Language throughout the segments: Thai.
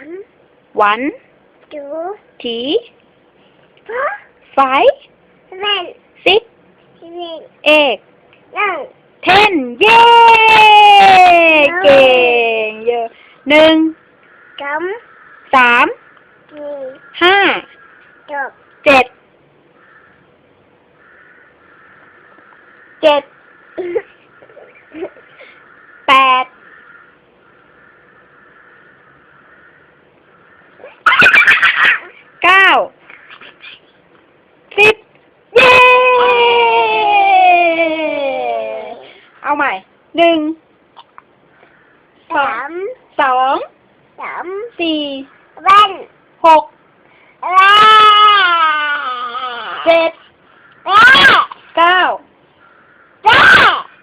One, one, two, three, four, five, seven, six, seven, eight, nine, ten เย้เก่งเยอะหนึ่ง chấm, สาม nhì, ห้า chụp, เจ็ด เจ็ด เก้าสิบเย้เอาใหม่หนึ่งสอ สาง ม สอง สาม สี่ เว่น หก แร่ เจ็ด แร่ เก้า แร่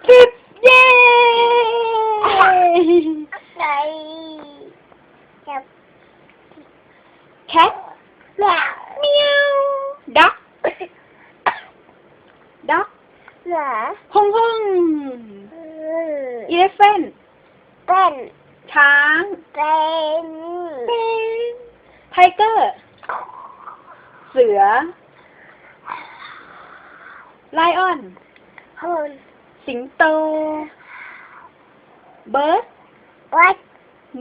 สิบเย้ ใส่จับ แคท ด็อกหมาฮงฮงอืมอีเลฟเฟนเป็นช้างเป็นไทเกอร์ เสือ ไลออนคนสิงโต เบิร์ดวัด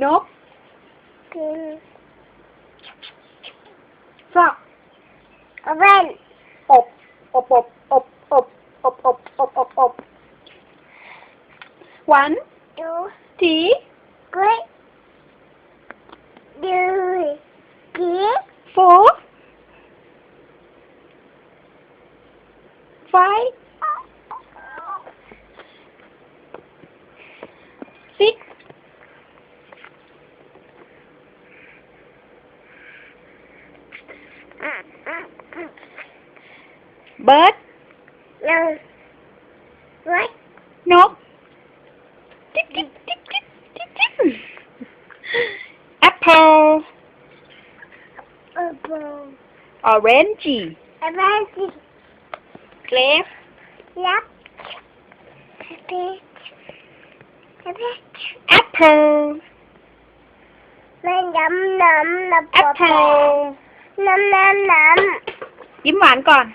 นกกินฟรอกเว่นอบอบอบ up, up, up, up, up. One, two, three. Good. Three. Four. No. Right? No. Apple. Apple. Orangey. Orangey. Cliff. Yep. Peach. Peach. Apple. Mình nấm nấm nấm Apple. Nấm nấm nấm. Dính bạn còn.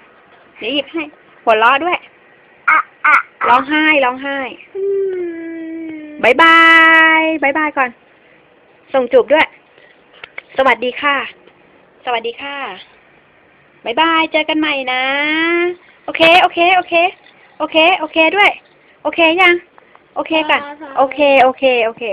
Để dịp hay. หัวเราะด้วยร้องไห้ร้องไห้บายบายบายบายก่อน ส่งจูบด้วย สวัสดีค่ะ สวัสดีค่ะบายบาย เจอกันใหม่นะ โอเค โอเค โอเค โอเค โอเคด้วย โอเคยัง โอเคก่อน โอเค โอเค โอเค